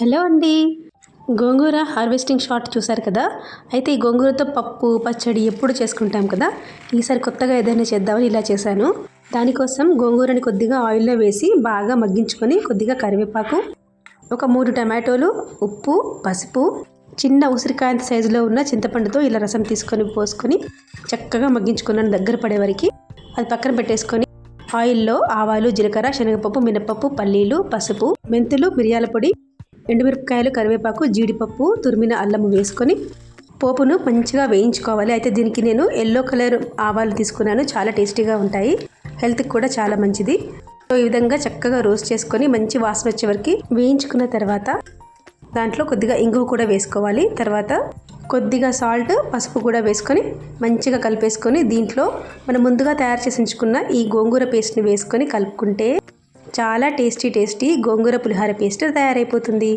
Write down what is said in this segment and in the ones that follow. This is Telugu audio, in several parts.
హలో అండి. గోంగూర హార్వెస్టింగ్ షాట్ చూసారు కదా? అయితే ఈ గోంగూరతో పప్పు పచ్చడి ఎప్పుడు చేసుకుంటాం కదా? ఈసారి కొత్తగా ఏదైనా చేద్దామని ఇలా చేశాను. దానికోసం గోంగూరని కొద్దిగా ఆయిల్లో వేసి బాగా మగ్గించుకొని కొద్దిగా కరివేపాకు ఒక మూడు టమాటోలు ఉప్పు పసుపు చిన్న ఉసిరికాయంత సైజులో ఉన్న చింతపండుతో ఇలా రసం తీసుకొని పోసుకొని చక్కగా మగ్గించుకున్నాను దగ్గర పడే వరకు. అది పక్కన పెట్టేసుకొని ఆయిల్లో ఆవాలు జీలకర్ర శనగపప్పు మినపప్పు పల్లీలు పసుపు మెంతులు మిరియాల పొడి ఎండుమిరపకాయలు కరివేపాకు జీడిపప్పు తురిమిన అల్లము వేసుకొని పోపును మంచిగా వేయించుకోవాలి. అయితే దీనికి నేను ఎల్లో కలర్ ఆవాలు తీసుకున్నాను. చాలా టేస్టీగా ఉంటాయి. హెల్త్కి కూడా చాలా మంచిది. సో ఈ విధంగా చక్కగా రోస్ట్ చేసుకొని మంచి వాసన వచ్చే వరకు వేయించుకున్న తర్వాత దాంట్లో కొద్దిగా ఇంగువ కూడా వేసుకోవాలి. తర్వాత కొద్దిగా సాల్ట్ పసుపు కూడా వేసుకొని మంచిగా కలిపేసుకొని దీంట్లో మనం ముందుగా తయారు చేసి ఉంచుకున్న ఈ గోంగూర పేస్ట్ని వేసుకొని కలుపుకుంటే చాలా tasty tasty gongura pulihora paste తయారైపోతుంది.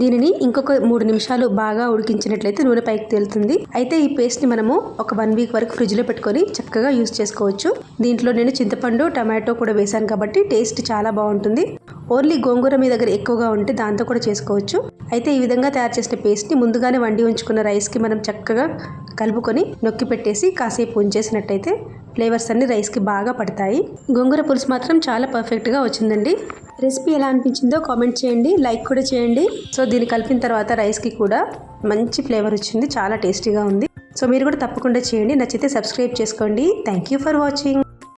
దీనిని ఇంకొక మూడు నిమిషాలు బాగా ఉడికించినట్లయితే నూనె పైకి తేలుతుంది. అయితే ఈ పేస్ట్ని మనము ఒక వన్ వీక్ వరకు ఫ్రిడ్జ్లో పెట్టుకొని చక్కగా యూస్ చేసుకోవచ్చు. దీంట్లో నేను చింతపండు టమాటో కూడా వేశాను కాబట్టి టేస్ట్ చాలా బాగుంటుంది. ఓన్లీ గోంగూర మీ దగ్గర ఎక్కువగా ఉంటే దాంతో కూడా చేసుకోవచ్చు. అయితే ఈ విధంగా తయారు చేసిన పేస్ట్ని ముందుగానే వండి ఉంచుకున్న రైస్కి మనం చక్కగా కలుపుకొని నొక్కి పెట్టేసి కాసేపు ఉంచేసినట్టయితే ఫ్లేవర్స్ అన్ని రైస్కి బాగా పడతాయి. గోంగూర పులుసు మాత్రం చాలా పర్ఫెక్ట్గా వచ్చిందండి. రెసిపీ ఎలా అనిపించిందో కామెంట్ చేయండి లైక్ కూడా చేయండి. సో దీన్ని కలిపిన తర్వాత రైస్కి కూడా మంచి ఫ్లేవర్ వచ్చింది చాలా టేస్టీగా ఉంది. సో మీరు కూడా తప్పకుండా చేయండి నచ్చితే సబ్స్క్రైబ్ చేసుకోండి. Thank you for watching